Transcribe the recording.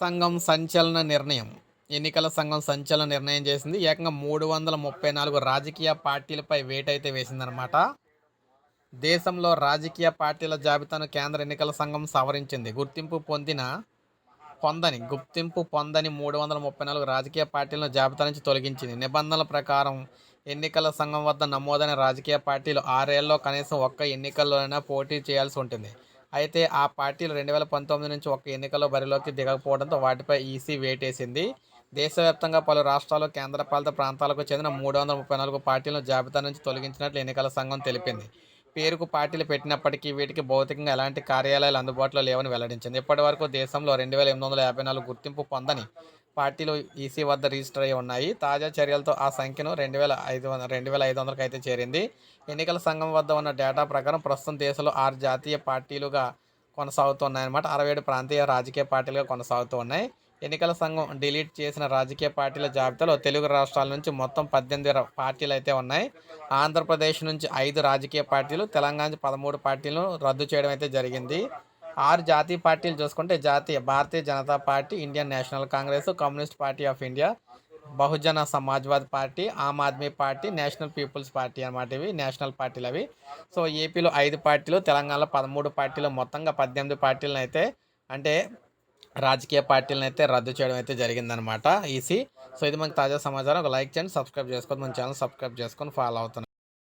సంఘం సంచలన నిర్ణయం. ఎన్నికల సంఘం సంచలన నిర్ణయం చేసింది. ఏకంగా మూడు వందల ముప్పై నాలుగు రాజకీయ పార్టీలపై వేటైతే వేసిందనమాట దేశంలో రాజకీయ పార్టీల జాబితాను కేంద్ర ఎన్నికల సంఘం సవరించింది. గుర్తింపు పొందిన పొందని గుర్తింపు పొందని మూడు వందల ముప్పై నాలుగు రాజకీయ పార్టీలను జాబితా నుంచి తొలగించింది. నిబంధనల ప్రకారం ఎన్నికల సంఘం వద్ద నమోదైన రాజకీయ పార్టీలు ఆరేళ్ళలో కనీసం ఒక్క ఎన్నికల్లోనైనా పోటీ చేయాల్సి ఉంటుంది. అయితే ఆ పార్టీలు రెండు వేల పంతొమ్మిది నుంచి ఒక్క ఎన్నికల్లో బరిలోకి దిగకపోవడంతో వాటిపై ఈసీ వేటేసింది. దేశవ్యాప్తంగా పలు రాష్ట్రాలు కేంద్రపాలిత ప్రాంతాలకు చెందిన మూడు వందల ముప్పై నాలుగు పార్టీలను జాబితా నుంచి తొలగించినట్లు ఎన్నికల సంఘం తెలిపింది. పేరుకు పార్టీలు పెట్టినప్పటికీ వీటికి భౌతికంగా ఎలాంటి కార్యాలయాలు అందుబాటులో లేవని వెల్లడించింది. ఇప్పటి వరకు దేశంలో రెండు వేల ఎనిమిది వందల యాభై నాలుగు గుర్తింపు పొందని పార్టీలు ఈసీ వద్ద రిజిస్టర్ అయి ఉన్నాయి. తాజా చర్యలతో ఆ సంఖ్యను రెండు వేల ఐదు వందల రెండు వేల ఐదు వందలకు అయితే చేరింది. ఎన్నికల సంఘం వద్ద ఉన్న డేటా ప్రకారం ప్రస్తుతం దేశంలో ఆరు జాతీయ పార్టీలుగా కొనసాగుతున్నాయన్నమాట. అరవై ఏడు ప్రాంతీయ రాజకీయ పార్టీలుగా కొనసాగుతూ ఉన్నాయి ఎన్నికల సంఘం డిలీట్ చేసిన రాజకీయ పార్టీల జాబితాలో తెలుగు రాష్ట్రాల నుంచి మొత్తం పద్దెనిమిది పార్టీలు అయితే ఉన్నాయి. ఆంధ్రప్రదేశ్ నుంచి ఐదు రాజకీయ పార్టీలు తెలంగాణ నుంచి పదమూడు పార్టీలను రద్దు చేయడం అయితే జరిగింది. ఆరు జాతీయ పార్టీలు చూసుకుంటే జాతీయ Bharatiya Janata Party Indian National Congress Communist Party of India Bahujan Samajwadi Party Aam Aadmi Party National People's Party అనమాట ఇవి నేషనల్ పార్టీలు అవి. సో ఏపీలో ఐదు పార్టీలు తెలంగాణలో పదమూడు పార్టీలు మొత్తంగా పద్దెనిమిది పార్టీలను అయితే అంటే రాజకీయ పార్టీలను అయితే రద్దు చేయడం అయితే జరిగిందనమాట ఈసీ. సో ఇది మనకి తాజా సమాచారం. ఒక లైక్ చేయండి సబ్స్క్రైబ్ చేసుకోండి మన ఛానల్ సబ్స్క్రైబ్ చేసుకొని ఫాలో అవుతున్నాను